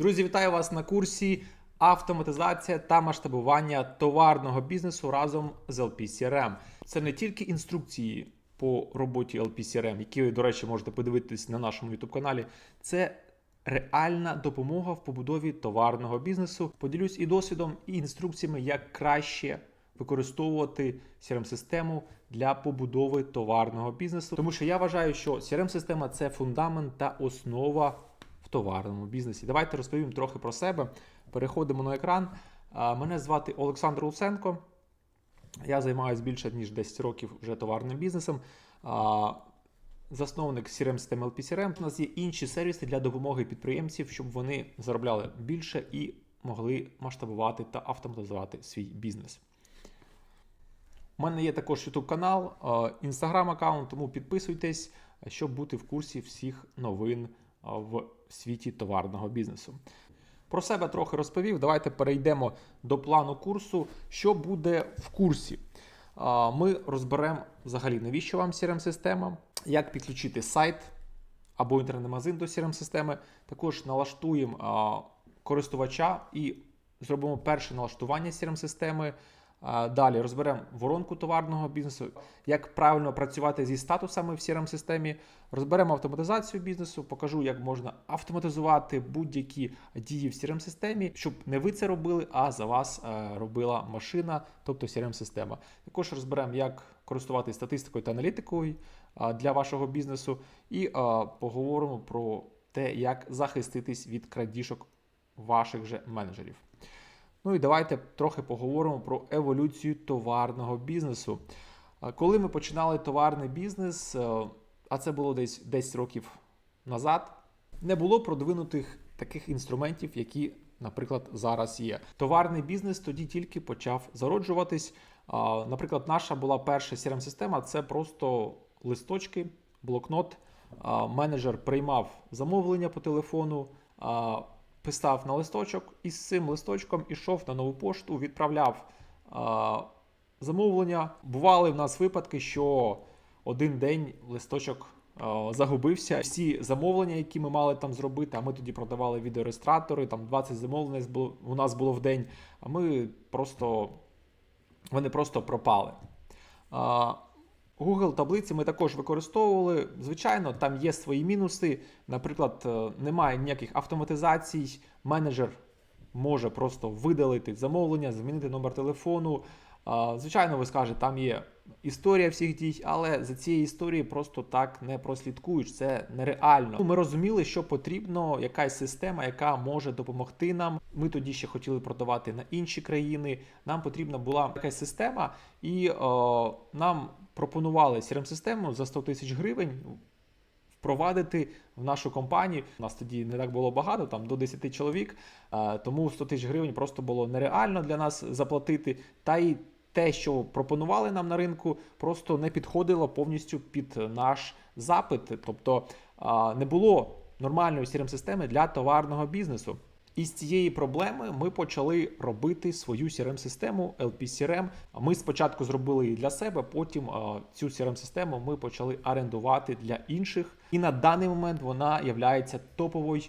Друзі, вітаю вас на курсі автоматизація та масштабування товарного бізнесу разом з LPCRM. Це не тільки інструкції по роботі LPCRM, які ви, до речі, можете подивитись на нашому YouTube каналі. Це реальна допомога в побудові товарного бізнесу. Поділюсь і досвідом, і інструкціями, як краще використовувати CRM-систему для побудови товарного бізнесу. Тому що я вважаю, що CRM-система це фундамент та основа товарному бізнесі. Давайте розповім трохи про себе. Переходимо на екран. Мене звати Олександр Луценко. Я займаюся більше ніж 10 років вже товарним бізнесом. Засновник crm системи LPCRM. У нас є інші сервіси для допомоги підприємців, щоб вони заробляли більше і могли масштабувати та автоматизувати свій бізнес. У мене є також YouTube канал, Instagram аккаунт, тому підписуйтесь, щоб бути в курсі всіх новин в світі товарного бізнесу. Про себе трохи розповів. Давайте перейдемо до плану курсу. Що буде в курсі? Ми розберемо взагалі, навіщо вам CRM-система, як підключити сайт або інтернет-магазин до CRM-системи. Також налаштуємо користувача і зробимо перше налаштування CRM-системи. А, Далі розберемо воронку товарного бізнесу, як правильно працювати зі статусами в CRM-системі. Розберемо автоматизацію бізнесу, покажу, як можна автоматизувати будь-які дії в CRM-системі, щоб не ви це робили, а за вас е, робила машина, тобто CRM-система. Також розберемо, як користуватися статистикою та аналітикою для вашого бізнесу, і е, поговоримо про те, як захиститись від крадіжок ваших же менеджерів. Ну і давайте трохи поговоримо про еволюцію товарного бізнесу. Коли ми починали товарний бізнес, е, а це було десь 10 років назад, не було продвинутих таких інструментів, які, наприклад, зараз є. Товарний бізнес тоді тільки почав зароджуватись. Наприклад, наша була перша CRM-система це просто листочки, блокнот. Менеджер приймав замовлення по телефону. Писав на листочок і з цим листочком ішов на нову пошту, відправляв а, замовлення. Бували в нас випадки, що один день листочок а, загубився. Всі замовлення, які ми мали там зробити, а ми тоді продавали відеореєстратори, там 20 замовлень у нас було в день, а ми просто вони просто пропали. А, Google таблиці ми також використовували. Звичайно, там є свої мінуси. Наприклад, е, немає ніяких автоматизацій. Менеджер може просто видалити замовлення, змінити номер телефону. Звичайно, ви скажете, там є історія всіх дій, але за цією історією просто так не прослідкуєш. Це нереально. Ну, Ми розуміли, що потрібно якась система, яка може допомогти нам. Ми тоді ще хотіли продавати на інші країни. Нам потрібна була якась система, і е, нам пропонували CRM-систему за 100 тисяч гривень впровадити в нашу компанію. У нас тоді не так було багато, там до 10 чоловік, е, тому 100 тисяч гривень просто було нереально для нас заплатити. Та й те, що пропонували нам на ринку, просто не підходило повністю під наш запит. Тобто не було нормальної CRM-системи для товарного бізнесу. І з цієї проблеми ми почали робити свою CRM-систему LP-CRM. Ми спочатку зробили її для себе, потім цю CRM-систему ми почали орендувати для інших. І на даний момент вона є топовою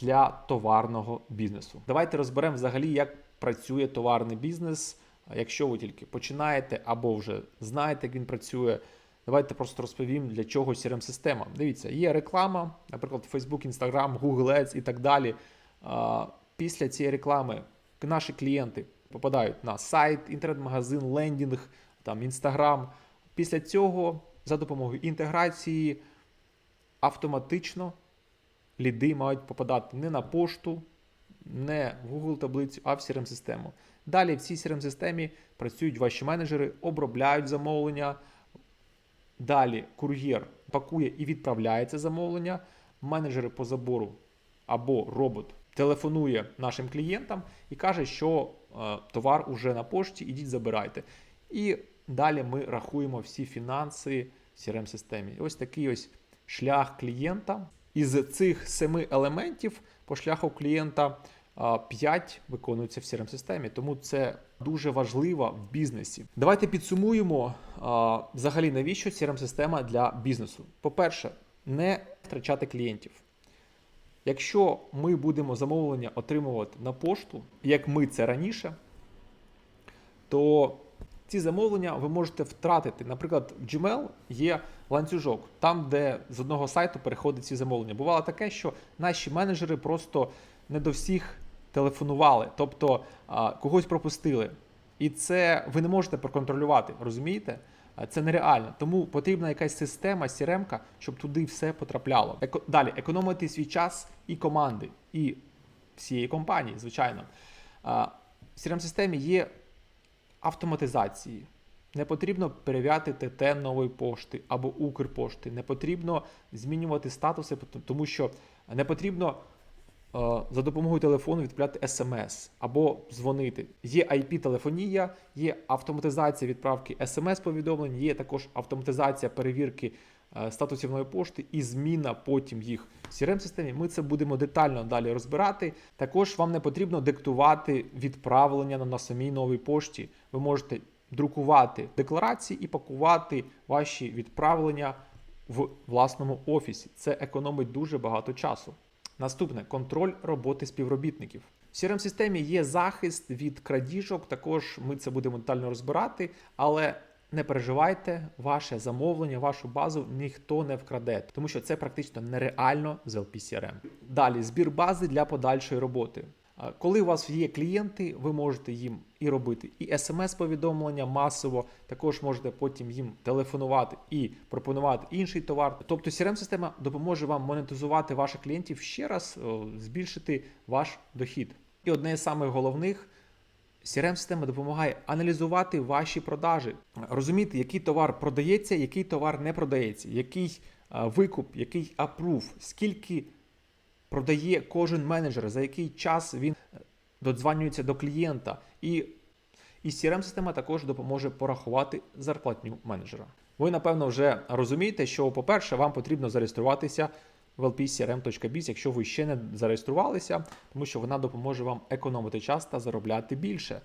для товарного бізнесу. Давайте розберемо взагалі, як працює товарний бізнес. Якщо ви тільки починаєте або вже знаєте, як він працює. Давайте просто розповім, для чого CRM-система. Дивіться, є реклама, наприклад, Facebook, Instagram, Google Ads і так далі. Після цієї реклами наші клієнти попадають на сайт, інтернет-магазин, лендінг, там Instagram. Після цього за допомогою інтеграції автоматично ліди мають попадати не на пошту, не в Google таблицю, а в CRM-систему. Далі в цій CRM-системі працюють ваші менеджери, обробляють замовлення. Далі кур'єр пакує і відправляє це замовлення. Менеджери по забору або робот телефонує нашим клієнтам і каже, що е, товар уже на пошті, ідіть забирайте. І далі ми рахуємо всі фінанси в CRM-системі. Ось такий ось шлях клієнта. Із цих семи елементів по шляху клієнта 5 виконуються в CRM-системі, тому це дуже важливо в бізнесі. Давайте підсумуємо взагалі, навіщо CRM-система для бізнесу. По-перше, не втрачати клієнтів. Якщо ми будемо замовлення отримувати на пошту, як ми це раніше, то ці замовлення ви можете втратити. Наприклад, в Gmail є ланцюжок, там, де з одного сайту переходять ці замовлення. Бувало таке, що наші менеджери просто не до всіх телефонували, тобто когось пропустили. І це ви не можете проконтролювати, розумієте? Це нереально. Тому потрібна якась система, CRM, щоб туди все потрапляло. Еко... Далі, економити свій час і команди, і всієї компанії, звичайно. В CRM-системі є автоматизації. Не потрібно перевіряти ТТ нової пошти або Укрпошти. Не потрібно змінювати статуси, тому що не потрібно за допомогою телефону відправляти смс або дзвонити. Є IP-телефонія, є автоматизація відправки смс-повідомлень, є також автоматизація перевірки е, статусів нової пошти і зміна потім їх в CRM-системі. Ми це будемо детально далі розбирати. Також вам не потрібно диктувати відправлення на самій новій пошті. Ви можете друкувати декларації і пакувати ваші відправлення в власному офісі. Це економить дуже багато часу. Наступне контроль роботи співробітників. В crm системі є захист від крадіжок. Також ми це будемо детально розбирати, але не переживайте, ваше замовлення, вашу базу ніхто не вкраде, тому що це практично нереально з LP-CRM. Далі збір бази для подальшої роботи. Коли у вас є клієнти, ви можете їм і робити і смс-повідомлення масово, також можете потім їм телефонувати і пропонувати інший товар. Тобто CRM-система допоможе вам монетизувати ваших клієнтів ще раз, збільшити ваш дохід. І одне з самих головних. CRM-система допомагає аналізувати ваші продажі, розуміти, який товар продається, який товар не продається, який викуп, який апрув, скільки продає кожен менеджер, за який час він е, додзвонюється до клієнта. І, і CRM-система також допоможе порахувати зарплатню менеджера. Ви, напевно, вже розумієте, що, по-перше, вам потрібно зареєструватися в lpcrm.biz, якщо ви ще не зареєструвалися, тому що вона допоможе вам економити час та заробляти більше.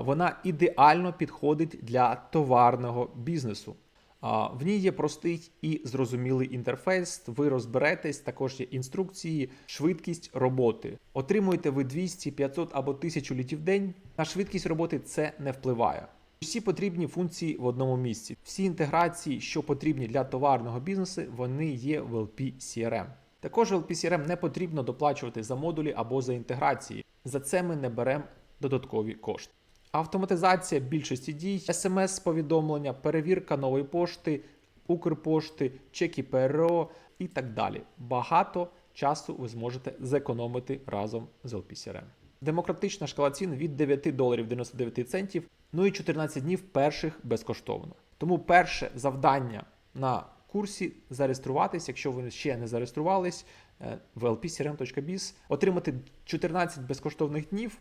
Вона ідеально підходить для товарного бізнесу. В ній є простий і зрозумілий інтерфейс. Ви розберетесь, також є інструкції, швидкість роботи. Отримуєте ви 200, 500 або 1000 літів в день. На швидкість роботи це не впливає. Всі потрібні функції в одному місці. Всі інтеграції, що потрібні для товарного бізнесу, вони є в LP CRM. Також LP CRM не потрібно доплачувати за модулі або за інтеграції. За це ми не беремо додаткові кошти. Автоматизація більшості дій, смс-повідомлення, перевірка нової пошти, Укрпошти, чеки ПРО і так далі. Багато часу ви зможете зекономити разом з LPCRM. Демократична шкала цін від 9 доларів 99 центів, ну і 14 днів перших безкоштовно. Тому перше завдання на курсі зареєструватись, якщо ви ще не зареєструвались, е, в lpcrm.biz, отримати 14 безкоштовних днів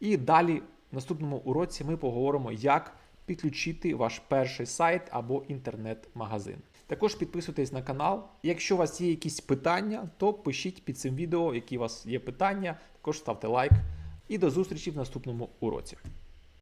і далі в наступному уроці ми поговоримо, як підключити ваш перший сайт або інтернет-магазин. Також підписуйтесь на канал. Якщо у вас є якісь питання, то пишіть під цим відео, які у вас є питання. Також ставте лайк. І до зустрічі в наступному уроці.